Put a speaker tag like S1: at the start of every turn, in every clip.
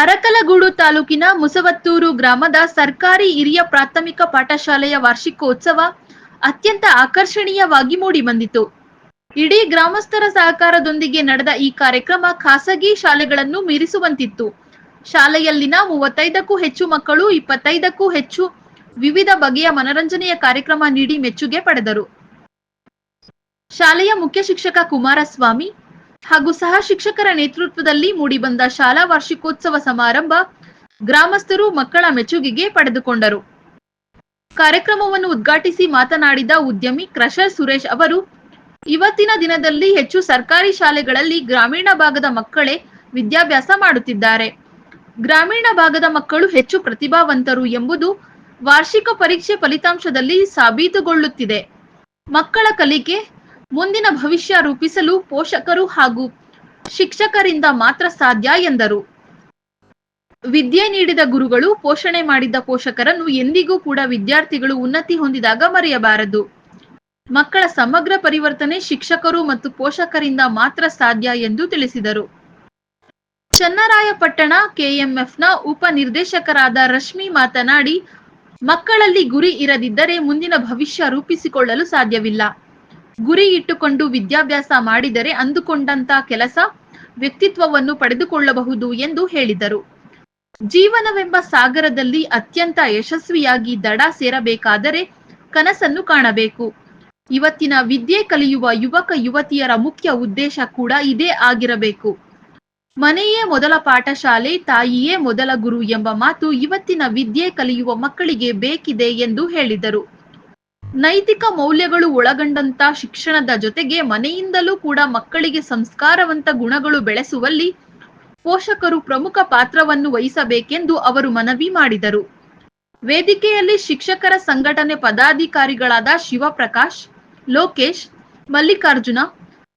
S1: ಅರಕಲಗೂಡು ತಾಲೂಕಿನ ಮುಸವತ್ತೂರು ಗ್ರಾಮದ ಸರ್ಕಾರಿ ಹಿರಿಯ ಪ್ರಾಥಮಿಕ ಪಾಠಶಾಲೆಯ ವಾರ್ಷಿಕೋತ್ಸವ ಅತ್ಯಂತ ಆಕರ್ಷಣೀಯವಾಗಿ ಮೂಡಿಬಂದಿತು ಇಡೀ ಗ್ರಾಮಸ್ಥರ ಸಹಕಾರದೊಂದಿಗೆ ನಡೆದ ಈ ಕಾರ್ಯಕ್ರಮ ಖಾಸಗಿ ಶಾಲೆಗಳನ್ನು ಮೀರಿಸುವಂತಿತ್ತು. ಶಾಲೆಯಲ್ಲಿನ ಮೂವತ್ತೈದಕ್ಕೂ ಹೆಚ್ಚು ಮಕ್ಕಳು, ಇಪ್ಪತ್ತೈದಕ್ಕೂ ಹೆಚ್ಚು ವಿವಿಧ ಬಗೆಯ ಮನರಂಜನೆಯ ಕಾರ್ಯಕ್ರಮ ನೀಡಿ ಮೆಚ್ಚುಗೆ ಪಡೆದರು. ಶಾಲೆಯ ಮುಖ್ಯ ಶಿಕ್ಷಕ ಕುಮಾರಸ್ವಾಮಿ ಹಾಗೂ ಸಹ ಶಿಕ್ಷಕರ ನೇತೃತ್ವದಲ್ಲಿ ಮೂಡಿಬಂದ ಶಾಲಾ ವಾರ್ಷಿಕೋತ್ಸವ ಸಮಾರಂಭ ಗ್ರಾಮಸ್ಥರು ಮಕ್ಕಳ ಮೆಚ್ಚುಗೆಗೆ ಪಡೆದುಕೊಂಡರು. ಕಾರ್ಯಕ್ರಮವನ್ನು ಉದ್ಘಾಟಿಸಿ ಮಾತನಾಡಿದ ಉದ್ಯಮಿ ಕ್ರಷರ್ ಸುರೇಶ್ ಅವರು, ಇವತ್ತಿನ ದಿನದಲ್ಲಿ ಹೆಚ್ಚು ಸರ್ಕಾರಿ ಶಾಲೆಗಳಲ್ಲಿ ಗ್ರಾಮೀಣ ಭಾಗದ ಮಕ್ಕಳೇ ವಿದ್ಯಾಭ್ಯಾಸ ಮಾಡುತ್ತಿದ್ದಾರೆ. ಗ್ರಾಮೀಣ ಭಾಗದ ಮಕ್ಕಳು ಹೆಚ್ಚು ಪ್ರತಿಭಾವಂತರು ಎಂಬುದು ವಾರ್ಷಿಕ ಪರೀಕ್ಷೆ ಫಲಿತಾಂಶದಲ್ಲಿ ಸಾಬೀತುಗೊಳ್ಳುತ್ತಿದೆ. ಮಕ್ಕಳ ಕಲಿಕೆ ಮುಂದಿನ ಭವಿಷ್ಯ ರೂಪಿಸಲು ಪೋಷಕರು ಹಾಗೂ ಶಿಕ್ಷಕರಿಂದ ಮಾತ್ರ ಸಾಧ್ಯ ಎಂದರು. ವಿದ್ಯೆ ನೀಡಿದ ಗುರುಗಳು ಪೋಷಣೆ ಮಾಡಿದ ಪೋಷಕರನ್ನು ಎಂದಿಗೂ ಕೂಡ ವಿದ್ಯಾರ್ಥಿಗಳು ಉನ್ನತಿ ಹೊಂದಿದಾಗ ಮರೆಯಬಾರದು. ಮಕ್ಕಳ ಸಮಗ್ರ ಪರಿವರ್ತನೆ ಶಿಕ್ಷಕರು ಮತ್ತು ಪೋಷಕರಿಂದ ಮಾತ್ರ ಸಾಧ್ಯ ಎಂದು ತಿಳಿಸಿದರು. ಚನ್ನರಾಯಪಟ್ಟಣ ಕೆಎಂಎಫ್ನ ಉಪ ನಿರ್ದೇಶಕರಾದ ರಶ್ಮಿ ಮಾತನಾಡಿ, ಮಕ್ಕಳಲ್ಲಿ ಗುರಿ ಇರದಿದ್ದರೆ ಮುಂದಿನ ಭವಿಷ್ಯ ರೂಪಿಸಿಕೊಳ್ಳಲು ಸಾಧ್ಯವಿಲ್ಲ. ಗುರಿ ಇಟ್ಟುಕೊಂಡು ವಿದ್ಯಾಭ್ಯಾಸ ಮಾಡಿದರೆ ಅಂದುಕೊಂಡಂತ ಕೆಲಸ ವ್ಯಕ್ತಿತ್ವವನ್ನು ಪಡೆದುಕೊಳ್ಳಬಹುದು ಎಂದು ಹೇಳಿದರು. ಜೀವನವೆಂಬ ಸಾಗರದಲ್ಲಿ ಅತ್ಯಂತ ಯಶಸ್ವಿಯಾಗಿ ದಡ ಸೇರಬೇಕಾದರೆ ಕನಸನ್ನು ಕಾಣಬೇಕು. ಇವತ್ತಿನ ವಿದ್ಯೆ ಕಲಿಯುವ ಯುವಕ ಯುವತಿಯರ ಮುಖ್ಯ ಉದ್ದೇಶ ಕೂಡ ಇದೇ ಆಗಿರಬೇಕು. ಮನೆಯೇ ಮೊದಲ ಪಾಠಶಾಲೆ, ತಾಯಿಯೇ ಮೊದಲ ಗುರು ಎಂಬ ಮಾತು ಇವತ್ತಿನ ವಿದ್ಯೆ ಕಲಿಯುವ ಮಕ್ಕಳಿಗೆ ಬೇಕಿದೆ ಎಂದು ಹೇಳಿದರು. ನೈತಿಕ ಮೌಲ್ಯಗಳು ಒಳಗೊಂಡಂತ ಶಿಕ್ಷಣದ ಜೊತೆಗೆ ಮನೆಯಿಂದಲೂ ಕೂಡ ಮಕ್ಕಳಿಗೆ ಸಂಸ್ಕಾರವಂತ ಗುಣಗಳು ಬೆಳೆಸುವಲ್ಲಿ ಪೋಷಕರು ಪ್ರಮುಖ ಪಾತ್ರವನ್ನು ವಹಿಸಬೇಕೆಂದು ಅವರು ಮನವಿ ಮಾಡಿದರು. ವೇದಿಕೆಯಲ್ಲಿ ಶಿಕ್ಷಕರ ಸಂಘಟನೆ ಪದಾಧಿಕಾರಿಗಳಾದ ಶಿವಪ್ರಕಾಶ್, ಲೋಕೇಶ್, ಮಲ್ಲಿಕಾರ್ಜುನ,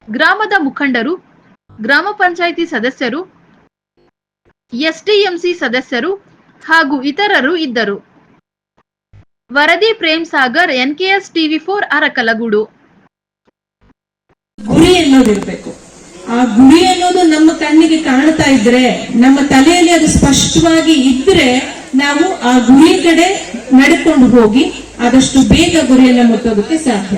S1: ಗ್ರಾಮದ ಮುಖಂಡರು, ಗ್ರಾಮ ಪಂಚಾಯಿತಿ ಸದಸ್ಯರು, ಎಸ್ಡಿಎಂಸಿ ಸದಸ್ಯರು ಹಾಗೂ ಇತರರು ಇದ್ದರು. ವರದಿ Prem Sagar, NKS TV four Arakalagudu.
S2: ಗುರಿ ಅನ್ನೋದಿರ್ಬೇಕು ಆ ಗುರಿ ಅನ್ನೋದು ನಮ್ಮ ಕಣ್ಣಿಗೆ ಕಾಣ್ತಾ ಇದ್ರೆ, ನಮ್ಮ ತಲೆಯಲ್ಲಿ ಅದು ಸ್ಪಷ್ಟವಾಗಿ ಇದ್ರೆ ನಾವು ಆ ಗುರಿ ಕಡೆ ನಡ್ಕೊಂಡು ಹೋಗಿ ಆದಷ್ಟು ಬೇಗ ಗುರಿಯನ್ನು ಮುಟ್ಟೋದಕ್ಕೆ ಸಾಧ್ಯ.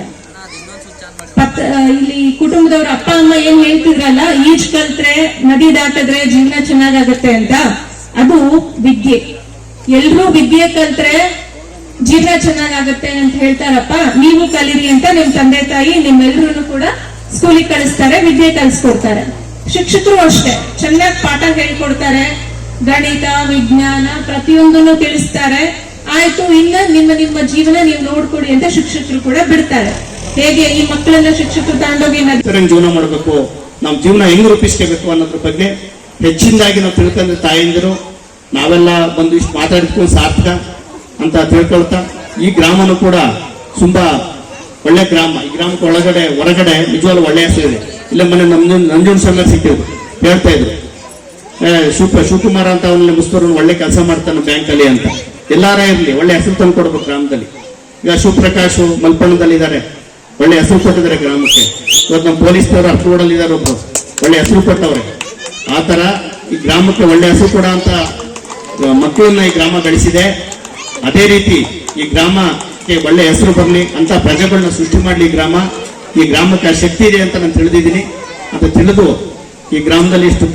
S2: ಇಲ್ಲಿ ಕುಟುಂಬದವ್ರ ಅಪ್ಪ, ಅಮ್ಮ ಏನ್ ಹೇಳ್ತಿದ್ರಲ್ಲ, ಈಜ್ ಕಲ್ತ್ರೆ, ನದಿ ದಾಟಿದ್ರೆ ಜೀವನ ಚೆನ್ನಾಗಾಗತ್ತೆ ಅಂತ. ಅದು ವಿದ್ಯೆ. ಎಲ್ರೂ ವಿದ್ಯೆ ಕಲ್ತ್ರೆ ಜೀವನ ಚೆನ್ನಾಗಾಗತ್ತೆ ಅಂತ ಹೇಳ್ತಾರಪ್ಪ, ನೀವು ಕಲೀರಿ ಅಂತ ನಿಮ್ ತಂದೆ ತಾಯಿ ನಿಮ್ಮೆಲ್ಲರೂ ಕೂಡ ಸ್ಕೂಲಿಗೆ ಕಳಿಸ್ತಾರೆ, ವಿದ್ಯೆ ಕಲಿಸ್ಕೊಡ್ತಾರೆ. ಶಿಕ್ಷಕರು ಅಷ್ಟೇ, ಚೆನ್ನಾಗಿ ಪಾಠ ಹೇಳ್ಕೊಡ್ತಾರೆ. ಗಣಿತ, ವಿಜ್ಞಾನ ಪ್ರತಿಯೊಂದನ್ನು ತಿಳಿಸ್ತಾರೆ. ಆಯ್ತು, ಇನ್ನ ನಿಮ್ಮ ನಿಮ್ಮ ಜೀವನ ನೀವು ನೋಡ್ಕೊಡಿ ಅಂತ ಶಿಕ್ಷಕರು ಕೂಡ ಬಿಡ್ತಾರೆ. ಹೇಗೆ ಈ ಮಕ್ಕಳನ್ನ ಶಿಕ್ಷಕರು ತಗೊಂಡೋಗಿ
S3: ಜೀವನ ಮಾಡಬೇಕು? ನಮ್ ಜೀವನ ಹೆಂಗ್ ರೂಪಿಸ್ಕೋಬೇಕು ಅನ್ನೋದ್ರ ಬಗ್ಗೆ ಹೆಚ್ಚಿನದಾಗಿ ನಾವು ತಿಳ್ಕೊಂಡ್ರೆ ತಾಯಂದಿರು, ನಾವೆಲ್ಲ ಬಂದು ಇಷ್ಟು ಮಾತಾಡಿದ್ಕೊಂಡು ಸಾರ್ಥಕ. ಅಂತ ತಿಳ್ಕೊಳ್ತಾ ಈ ಗ್ರಾಮನು ಕೂಡ ತುಂಬಾ ಒಳ್ಳೆ ಗ್ರಾಮ. ಈ ಗ್ರಾಮಕ್ಕೆ ಒಳಗಡೆ, ಹೊರಗಡೆ ನಿಜವಾಗ್ಲೂ ಒಳ್ಳೆ ಹೆಸರು ಇದೆ. ಇಲ್ಲ ಮನೆ ನಮ್ದು ನಂಜುನ್ ಸಲ ಸಿಕ್ಕಿದ್ರು. ಹೇಳ್ತಾ ಇದ್ರು. ಶಿವ ಶಿವಕುಮಾರ್ ಅಂತ ಅವನ ಮುಸ್ತೂರು ಒಳ್ಳೆ ಕೆಲಸ ಮಾಡ್ತಾನೆ ಬ್ಯಾಂಕ್ ಅಲ್ಲಿ ಅಂತ. ಎಲ್ಲಾರೇ ಇರ್ಲಿ, ಒಳ್ಳೆ ಹೆಸರು ತಂದು ಕೊಡ್ಬೇಕು ಗ್ರಾಮದಲ್ಲಿ. ಈಗ ಶಿವಪ್ರಕಾಶ್ ಮಲ್ಪಣ್ಣದಲ್ಲಿ ಇದ್ದಾರೆ ಒಳ್ಳೆ ಹೆಸರು ಕೊಟ್ಟಿದ್ದಾರೆ ಗ್ರಾಮಕ್ಕೆ. ಇವತ್ತು ನಮ್ಮ ಪೊಲೀಸ್ನವರು ಅರ್ಕೋಡಲ್ಲಿ ಇದ್ದಾರೆ ಒಬ್ಬರು ಒಳ್ಳೆ ಹೆಸರು ಕೊಟ್ಟವ್ರೆ. ಆ ಥರ ಈ ಗ್ರಾಮಕ್ಕೆ ಒಳ್ಳೆ ಹೆಸರು ಕೊಡ ಅಂತ ಮಕ್ಕಳನ್ನ ಈ ಗ್ರಾಮ ಬೆಳೆಸಿದೆ ಅದೇ ರೀತಿ ಈ ಗ್ರಾಮಕ್ಕೆ ಒಳ್ಳೆ ಹೆಸರು ಬರಲಿ ಅಂತ ಪ್ರಜೆಗಳನ್ನ ಸೃಷ್ಟಿ ಮಾಡಲಿ ಗ್ರಾಮ, ಈ ಗ್ರಾಮಕ್ಕೆ ಶಕ್ತಿ ಇದೆ ಅಂತ ನಾನು ತಿಳಿದಿದ್ದೀನಿ. ಅಂತ ತಿಳಿದು ಈ ಗ್ರಾಮದಲ್ಲಿ ಇಷ್ಟು